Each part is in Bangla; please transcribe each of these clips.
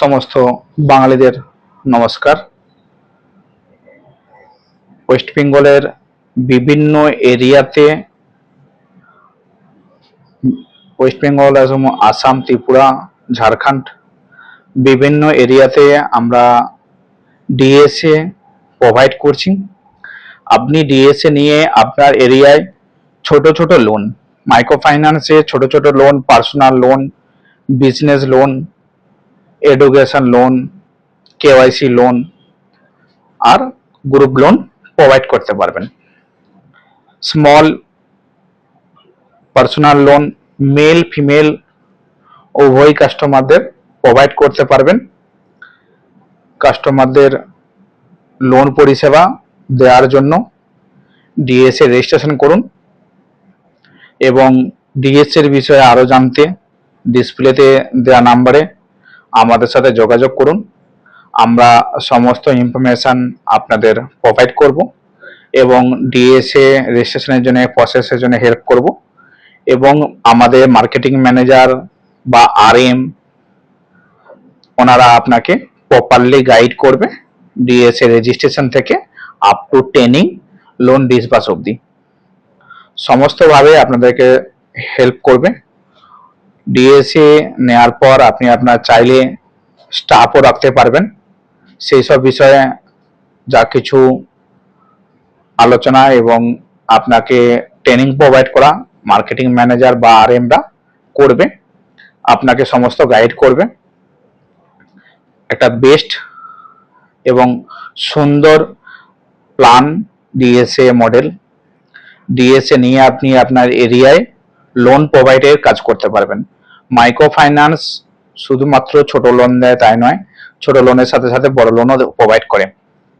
সমস্ত বাঙালিদের নমস্কার। ওয়েস্ট বেঙ্গলের বিভিন্ন এরিয়াতে ওয়েস্ট বেঙ্গল, আসাম ত্রিপুরা, ঝাড়খণ্ড বিভিন্ন এরিয়াতে আমরা ডিএসএ প্রোভাইড করছি। আপনি ডিএসএ নিয়ে আপনার এরিয়ায় ছোট ছোট লোন মাইক্রো ফাইন্যান্সে ছোট ছোট loan personal loan business loan education loan KYC loan আর গ্রুপ লোন প্রোভাইড করতে পারবেন। Small personal loan male female উভয় কাস্টমারদের প্রোভাইড করতে পারবেন। কাস্টমারদের লোন পরিষেবা দেওয়ার জন্য ডিএসএ রেজিস্ট্রেশন করুন এবং ডিএস এর বিষয়ে আরও জানতে ডিসপ্লেতে দেওয়া নাম্বারে আমাদের সাথে যোগাযোগ করুন। আমরা সমস্ত ইনফরমেশন আপনাদের প্রোভাইড করব এবং ডিএসএ রেজিস্ট্রেশনের জন্য প্রসেসের জন্য হেল্প করব এবং আমাদের মার্কেটিং ম্যানেজার বা আরএম ওনারা আপনাকে প্রপারলি গাইড করবে ডিএসএ রেজিস্ট্রেশন থেকে up to training loan disburse অবধি। সমস্তভাবে আপনাদেরকে হেল্প করবে। ডিএসএ নেওয়ার পর আপনি আপনার চাইলে স্টাফও রাখতে পারবেন। সেই সব বিষয়ে যা কিছু আলোচনা এবং আপনাকে ট্রেনিং প্রোভাইড করা মার্কেটিং ম্যানেজার বা আর এমরা করবে, আপনাকে সমস্ত গাইড করবে। একটা বেস্ট এবং সুন্দর প্ল্যান ডিএসএ মডেল ডিএসএ নিয়ে আপনি আপনার এরিয়ায় লোন প্রোভাইডের কাজ করতে পারবেন। মাইক্রো ফাইন্যান্স শুধুমাত্র ছোট লোন দেয় তাই নয়, ছোট লোনের সাথে সাথে বড় লোনও প্রোভাইড করে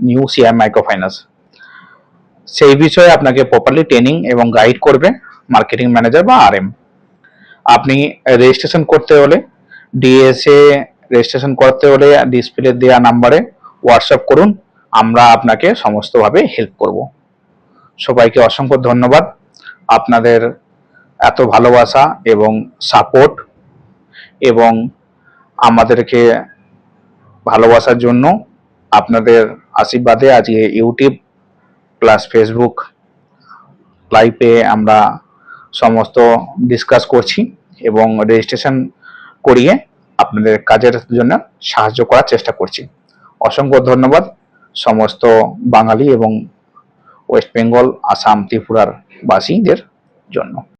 নিউ সিআই মাইক্রো ফাইন্যান্স সেই বিষয়ে আপনাকে প্রপারলি ট্রেনিং এবং গাইড করবে মার্কেটিং ম্যানেজার বা আরএম আপনি রেজিস্ট্রেশন করতে হলে ডিএসএ রেজিস্ট্রেশন করতে হলে ডিসপ্লে দেওয়া নাম্বারে হোয়াটসঅ্যাপ করুন, আমরা আপনাকে সমস্তভাবে হেল্প করব। সবাইকে অসংখ্য ধন্যবাদ। আপনাদের এত ভালোবাসা এবং সাপোর্ট এবং আমাদেরকে ভালোবাসার জন্য আপনাদের আশীর্বাদে আজকে ইউটিউব প্লাস ফেসবুক লাইভে আমরা সমস্ত ডিসকাস করছি এবং রেজিস্ট্রেশন করিয়ে আপনাদের কাজের জন্য সাহায্য করার চেষ্টা করছি। অসংখ্য ধন্যবাদ সমস্ত বাঙালি এবং ওয়েস্ট বেঙ্গল আসাম ত্রিপুরার বাসীদের জন্য।